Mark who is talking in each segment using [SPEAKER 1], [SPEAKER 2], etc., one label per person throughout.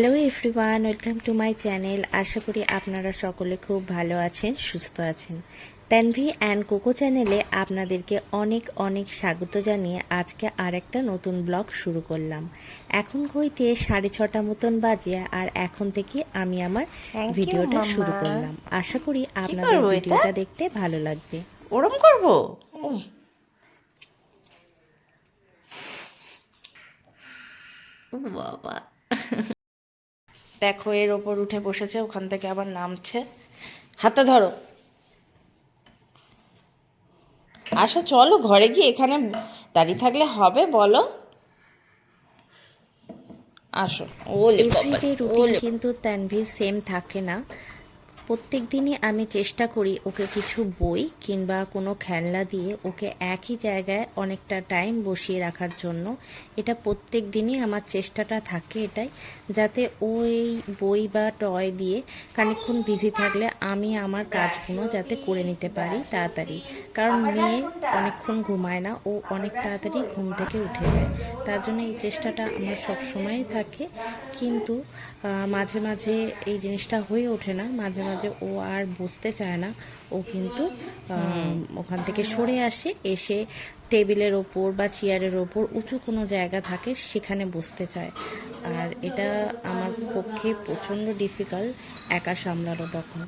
[SPEAKER 1] Hello everyone welcome to my channel আশা করি আপনারা সকলে খুব ভালো আছেন সুস্থ আছেন। তানভি অ্যান্ড কোকো চ্যানেলে আপনাদেরকে অনেক অনেক স্বাগত জানিয়ে আজকে আরেকটা নতুন ব্লগ শুরু করলাম। এখন ঘড়িতে সাড়ে ছটা মতন বাজে আর এখন থেকে আমি আমার ভিডিওটা শুরু করলাম। আশা করি আপনাদের ভিডিওটা দেখতে ভালো লাগবে।
[SPEAKER 2] ওরম করব? বাবা। দেখো এর ওপর উঠে বসেছে ওখান থেকে আবার নামছে। হাতে ধরো। আসো চলো ঘরে গিয়ে এখানে দাঁড়িয়ে থাকলে হবে বলো। আসো ওলে
[SPEAKER 1] কিন্তু তানভি সেম থাকে না। প্রত্যেক দিনই আমি চেষ্টা করি ওকে কিছু বই কিংবা কোনো খেলনা দিয়ে ওকে একই জায়গায় অনেকটা টাইম বসিয়ে রাখার জন্য। এটা প্রত্যেক দিনই আমার চেষ্টাটা থাকে এটাই, যাতে ওই বই বা টয় দিয়ে খানিকক্ষণ বিজি থাকলে আমি আমার কাজগুলো যাতে করে নিতে পারি তাড়াতাড়ি। কারণ মেয়ে অনেকক্ষণ ঘুমায় না, ও অনেক তাড়াতাড়ি ঘুম থেকে উঠে যায়। তার জন্য এই চেষ্টাটা আমার সব সময়ই থাকে। কিন্তু মাঝে মাঝে এই জিনিসটা হয়ে ওঠে না। মাঝে মাঝে ও আর বসতে চায় না ও কিন্তু ওখান থেকে সরে আসে এসে টেবিলের ওপর বা চেয়ারের ওপর উঁচু কোনো জায়গা থাকে সেখানে বসতে চায়। আর এটা আমার পক্ষে প্রচণ্ড ডিফিকাল্ট একা সামলানো তখন।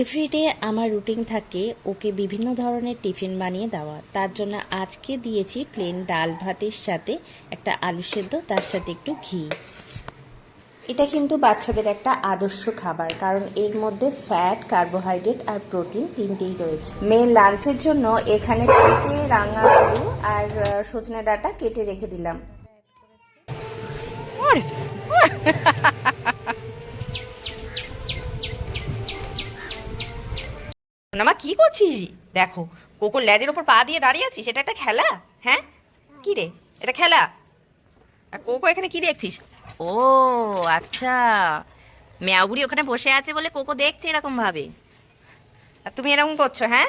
[SPEAKER 1] এভরিডে আমার রুটিন থাকে ওকে বিভিন্ন ধরনের টিফিন বানিয়ে দেওয়া। তার জন্য আজকে দিয়েছি প্লেন ডাল ভাতের সাথে একটা আলু সেদ্ধ তার সাথে একটু ঘি। এটা কিন্তু বাচ্চাদের একটা আদর্শ খাবার, কারণ এর মধ্যে ফ্যাট কার্বোহাইড্রেট আর প্রোটিন তিনটেই রয়েছে। মেয়ের লাঞ্চের জন্য এখানে পেঁপে রাঙা আলু আর সজনে ডাঁটা কেটে রেখে দিলাম।
[SPEAKER 2] সোনামা কি করছিস? দেখো কোকোর লেজের ওপর পা দিয়ে দাঁড়িয়ে আছিস, এটা একটা খেলা? হ্যাঁ? কি রে? এটা খেলা? আর কোকো এখানে কি দেখছিস? ও আচ্ছা। মেয়াগুড়ি ওখানে বসে আছে বলে কোকো দেখছে এরকম ভাবে। আর তুমি এরকম করছ হ্যাঁ?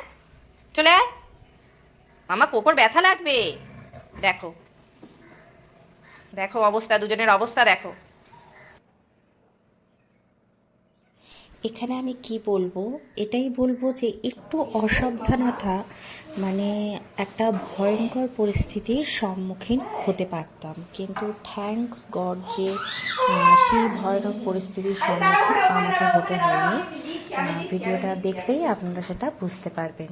[SPEAKER 2] চলে আয়। মামা, কোকোর ব্যথা লাগবে। দেখো। দেখো অবস্থা, দুজনের অবস্থা দেখো।
[SPEAKER 1] এখানে আমি কি বলব? এটাই বলব যে একটু অসাবধানতা মানে একটা ভয়ঙ্কর পরিস্থিতির সম্মুখীন হতে পারতাম। কিন্তু থ্যাংকস গড যে সেই ভয়ানক পরিস্থিতির সম্মুখীন আমাকে হতে হয়নি। ভিডিওটা দেখলেই আপনারা সেটা বুঝতে পারবেন।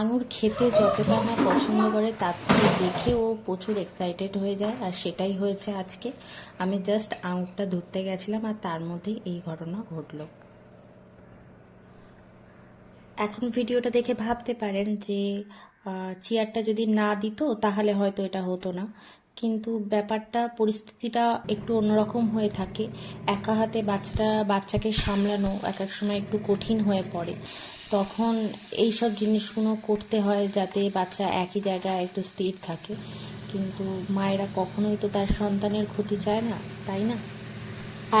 [SPEAKER 1] আঙুর খেতে যতটা না পছন্দ করে, তার থেকে দেখে ও প্রচুর এক্সাইটেড হয়ে যায়, আর সেটাই হয়েছে আজকে। আমি জাস্ট আঙুরটা ধরতে গেছিলাম আর তার মধ্যেই এই ঘটনা ঘটলো। এখন ভিডিওটা দেখে ভাবতে পারেন যে চেয়ারটা যদি না দিত, তাহলে হয়তো এটা হতো না। কিন্তু ব্যাপারটা, পরিস্থিতিটা একটু অন্যরকম হয়ে থাকে। একা হাতে বাচ্চাটা বাচ্চাকে সামলানো এক এক সময় একটু কঠিন হয়ে পড়ে। তখন এই সব জিনিসগুলো করতে হয় যাতে বাচ্চা একই জায়গায় একটু স্থির থাকে। কিন্তু মায়েরা কখনোই তো তার সন্তানের ক্ষতি চায় না, তাই না?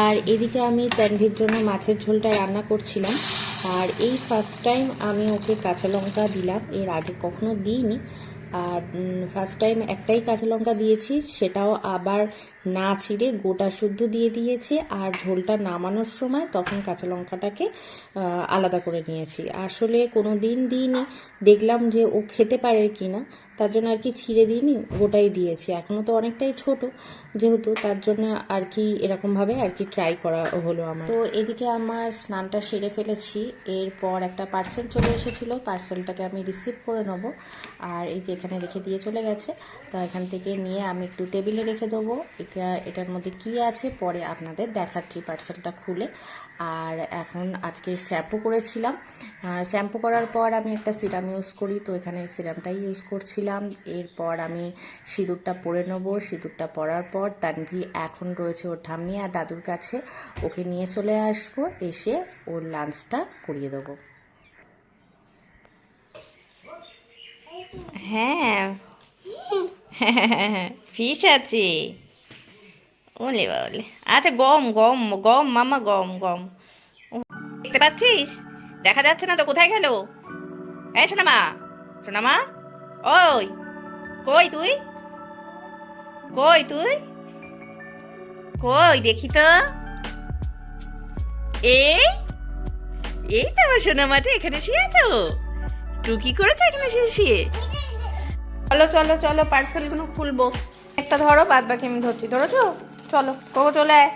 [SPEAKER 1] আর এদিকে আমি তানভির জন্য মাছের ঝোলটা রান্না করছিলাম। আর এই ফার্স্ট টাইম আমি ওকে কাঁচা লঙ্কা দিলাম। এর আগে কখনো দিইনি। আর ফার্স্ট টাইম একটাই কাঁচা লঙ্কা দিয়েছি, সেটাও আবার না ছিঁড়ে গোটা শুদ্ধ দিয়ে দিয়েছি আর ঝোলটা নামানোর সময় তখন কাঁচা লঙ্কাটাকে আলাদা করে নিয়েছি। আসলে কোনো দিন দিইনি, দেখলাম যে ও খেতে পারে কি না তার জন্য আর কি ছিঁড়ে দিইনি, গোটাই দিয়েছি। এখনও তো অনেকটাই ছোট, যেহেতু তার জন্য আর কি এরকমভাবে আর কি ট্রাই করা হলো আমার। তো এদিকে আমার স্নানটা সেরে ফেলেছি, এরপর একটা পার্সেল চলে এসেছিল পার্সেলটাকে আমি রিসিভ করে নেব। আর এই যে এখানে রেখে দিয়ে চলে গেছে, তো এখান থেকে নিয়ে আমি একটু টেবিলে রেখে দেবো। এটা, এটার মধ্যে কি আছে পরে আপনাদের দেখাচ্ছি পার্সেলটা খুলে। আর এখন আজকে শ্যাম্পু করেছিলাম। শ্যাম্পু করার পর আমি একটা সিরাম ইউজ করি, তো এখানে সিরামটাই ইউজ করছিলাম। এরপর আমি সিঁদুরটা পরে নেব। সিঁদুরটা পরার পর তানভি এখন রয়েছে ওর ঠাম্মি আর দাদুর কাছে। ওকে নিয়ে চলে আসব। এসে ওর লাঞ্চটা করিয়ে দেবো।
[SPEAKER 2] হ্যাঁ। ফিশ আছে। ওলে বাবলে। আচ্ছা গম গম গম, মামা, গম গম। দেখতে পাচ্ছিস? দেখা যাচ্ছে না তো, কোথায় গেল? এই, সোনামা সোনামা? ওই, কই তুই? কই তুই? কই দেখি তো। এই এই তো আমার সোনা মাঠে এখানে শুয়েছো টুকি করেছ এখানে শুয়ে শুয়ে? চলো চলো চলো পার্সেলগুলো খুলবো। একটা ধরো, বাদ বাকি আমি ধরছি, ধরেছো? চলো, কোকো চলে আয়।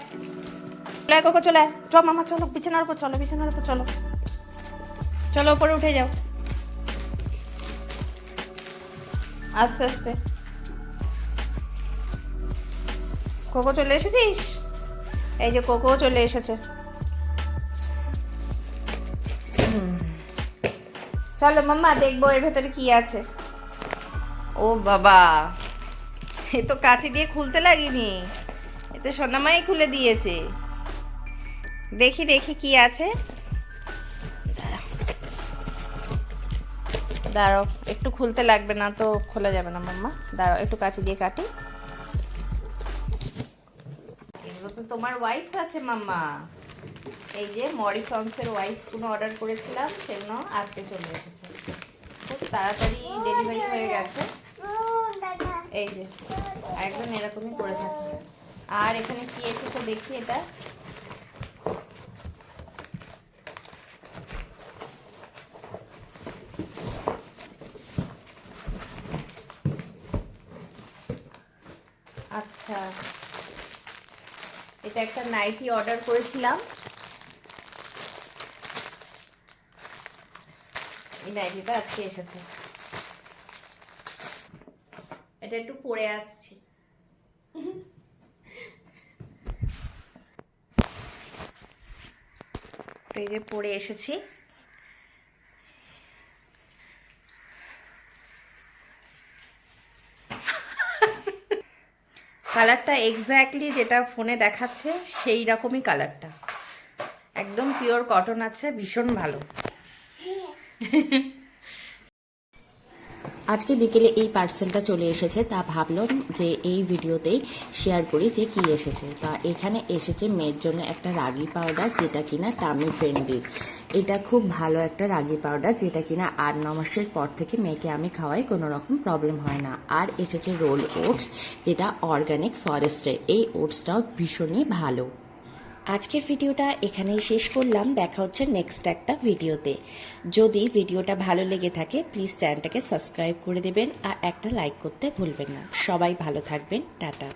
[SPEAKER 2] চলে আয়, কোকো, চলে আয়। চ মামা, চলো, বিছানার উপর চলো, বিছানার উপর চলো। চলো, উপরে উঠে যাও। আস্তে আস্তে। কোকো চলে এসেছিস? এই যে কোকো চলে এসেছে। চলো মাম্মা, দেখব এর ভেতরে কি আছে। ও বাবা, এ তো কাছে দিয়ে খুলতে লাগিনি। এ তো সোনামাই খুলে দিয়েছে। দেখি দেখি কি আছে। দাঁড়াও একটু খুলতে লাগবে না তো খোলা যাবে না মাম্মা। দাঁড়াও একটু কাছে দিয়ে কাটি। এগুলো তো তোমার ওয়াইফস আছে মাম্মা। এই যে মরিসন্সের ওয়াইফসগুলো অর্ডার করেছিলাম সেগুলো আজকে চলে এসেছে। খুব তাড়াতাড়ি ডেলিভারি হয়ে গেছে। এই যে একদম এরকমই করে থাকে আর এখানে কি এসেছে দেখি এটা? আচ্ছা। এটা একটা নাইটি অর্ডার করেছিলাম। এই নাইটিটা আজকে এসেছে। এটা একটু পরে আসছি। এই যে পরে এসেছি। কালারটা এক্স্যাক্টলি যেটা ফোনে দেখাচ্ছে সেই রকমই কালারটা একদম পিওর কটন আছে ভীষণ ভালো।
[SPEAKER 1] আজকে বিকেলে এই পার্সেলটা চলে এসেছে, তা ভাবলাম যে এই ভিডিওতেই শেয়ার করি যে কি এসেছে। তা এখানে এসেছে মেয়ের জন্য একটা রাগি পাউডার যেটা কিনা টামি ফ্রেন্ডলির এটা খুব ভালো একটা রাগি পাউডার যেটা কিনা আট ন মাসের পর থেকে মেয়েকে আমি খাওয়াই কোনো রকম প্রবলেম হয় না। আর এসেছে রোল ওটস যেটা অর্গানিক ফরেস্টের এই ওটসটাও ভীষণই ভালো। আজকের ভিডিওটা এখানেই শেষ করলাম। দেখা হচ্ছে নেক্সট একটা ভিডিওতে। যদি ভিডিওটা ভালো লেগে থাকে প্লিজ চ্যানেলটাকে সাবস্ক্রাইব করে দেবেন আর একটা লাইক করতে ভুলবেন না। সবাই ভালো থাকবেন। টাটা।